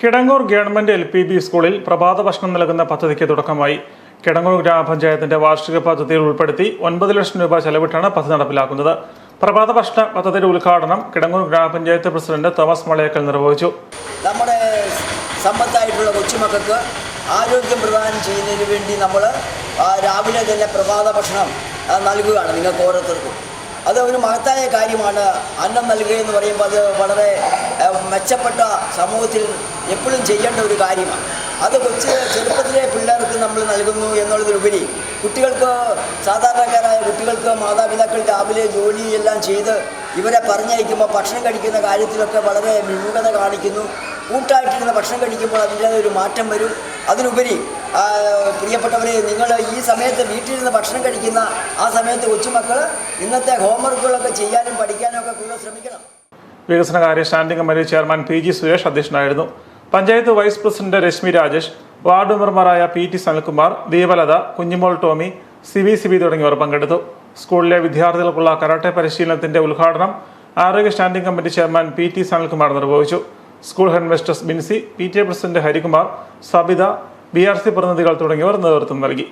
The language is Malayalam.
Kidangoor government L P B സ്കൂളിൽ പ്രഭാത ഭക്ഷണം നൽകുന്ന പദ്ധതിക്ക് തുടക്കമായി. കിടങ്ങൂർ ഗ്രാമപഞ്ചായത്തിന്റെ വാർഷിക പദ്ധതിയിൽ ഉൾപ്പെടുത്തി ഒൻപത് ലക്ഷം രൂപ ചെലവിട്ടാണ് പദ്ധതി നടപ്പിലാക്കുന്നത്. പ്രഭാത ഭക്ഷണ പദ്ധതിയുടെ ഉദ്ഘാടനം കിടങ്ങൂർ ഗ്രാമപഞ്ചായത്ത് പ്രസിഡന്റ് തോമസ് മളയക്കൽ നിർവഹിച്ചു. നമ്മുടെ സമ്പത്തായിട്ടുള്ള കൊച്ചുമക്കൾക്ക് ആരോഗ്യം പ്രദാനം ചെയ്യുന്നതിന് വേണ്ടി നമ്മൾ രാവിലെ തന്നെ പ്രഭാത ഭക്ഷണം നൽകുകയാണ് നിങ്ങൾക്ക് ഓരോരുത്തർക്കും. അത് ഒരു മഹത്തായ കാര്യമാണ്. അന്നം നൽകുക എന്ന് പറയുമ്പോൾ അത് വളരെ മെച്ചപ്പെട്ട സമൂഹത്തിൽ എപ്പോഴും ചെയ്യേണ്ട ഒരു കാര്യമാണ്. അത് കൊച്ചു ചെറുപ്പത്തിലെ പിള്ളേർക്ക് നമ്മൾ നൽകുന്നു എന്നുള്ളതിലുപരി കുട്ടികൾക്ക് സാധാരണക്കാരായ കുട്ടികൾക്ക് മാതാപിതാക്കൾ രാവിലെ ജോലിയെല്ലാം ചെയ്ത് ഇവരെ പറഞ്ഞയക്കുമ്പോൾ ഭക്ഷണം കഴിക്കുന്ന കാര്യത്തിലൊക്കെ വളരെ വിമുഖത കാണിക്കുന്നു. കൂട്ടായിട്ടിരുന്ന് ഭക്ഷണം കഴിക്കുമ്പോൾ അതിന്റെ ഒരു മാറ്റം വരും. അതിനുപരി പ്രിയപ്പെട്ടവരെ നിങ്ങൾ ഈ സമയത്ത് വീട്ടിലിരുന്ന് ഭക്ഷണം കഴിക്കുന്ന ആ സമയത്ത് കൊച്ചുമക്കൾ ഇന്നത്തെ ഹോംവർക്കുകളൊക്കെ ചെയ്യാനും പഠിക്കാനും ഒക്കെ കൂടുതൽ ശ്രമിക്കണം. വികസനകാര്യ standing committee chairman P G Suresh അധ്യക്ഷനായിരുന്നു. Panchayat vice president Rashmi Rajesh ward മെമ്പർമാരായ P T Sanalkumar Deepalatha Kunjimol Tomy C V Sibi തുടങ്ങിയവർ പങ്കെടുത്തു. സ്കൂളിലെ വിദ്യാർത്ഥികൾക്കുള്ള കരാട്ടെ പരിശീലനത്തിന്റെ ഉദ്ഘാടനം ആരോഗ്യ standing committee chairman P T Sanalkumar നിർവഹിച്ചു. School head mistress Binsy P T A president Harikumar Sabitha B R C പ്രതിനിധികൾ തുടങ്ങിയവർ നേതൃത്വം നൽകി.